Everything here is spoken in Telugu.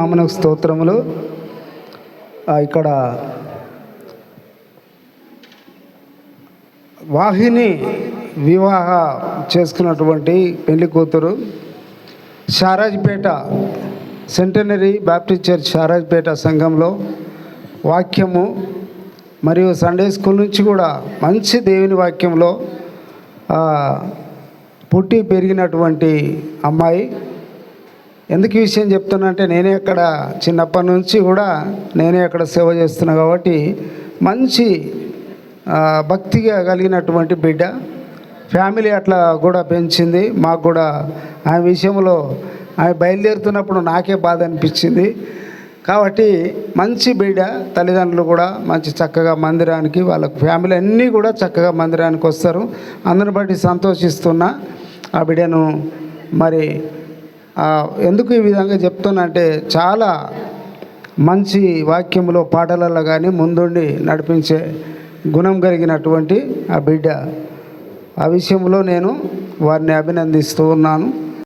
నామనకు స్తోత్రములు. ఇక్కడ వాహిని వివాహ చేసుకున్నటువంటి పెళ్ళి కూతురు Shahrajpet centenary Baptist church Shahrajpet సంఘంలో వాక్యము మరియు సండే స్కూల్ నుంచి కూడా మంచి దేవుని వాక్యంలో పుట్టి పెరిగినటువంటి అమ్మాయి ఎందుకు ఈ విషయం చెప్తున్నా నేనే అక్కడ చిన్నప్పటి నుంచి కూడా నేనే అక్కడ సేవ చేస్తున్నా కాబట్టి మంచి భక్తిగా కలిగినటువంటి బిడ్డ. ఫ్యామిలీ అట్లా కూడా పెంచింది. మాకు కూడా ఆ విషయంలో ఆమె బయలుదేరుతున్నప్పుడు నాకే బాధ అనిపించింది. కాబట్టి మంచి బిడ్డ తల్లిదండ్రులు కూడా మంచి చక్కగా మందిరానికి వాళ్ళ ఫ్యామిలీ అన్నీ కూడా చక్కగా మందిరానికి వస్తారు. అందరిని బట్టి సంతోషిస్తున్నా. ఆ బిడ్డను మరి ఎందుకు ఈ విధంగా చెప్తున్నంటే చాలా మంచి వాక్యములో పాటలలో కానీ ముందుండి నడిపించే గుణం కలిగినటువంటి ఆ బిడ్డ. ఆ విషయంలో నేను వారిని అభినందిస్తూ ఉన్నాను.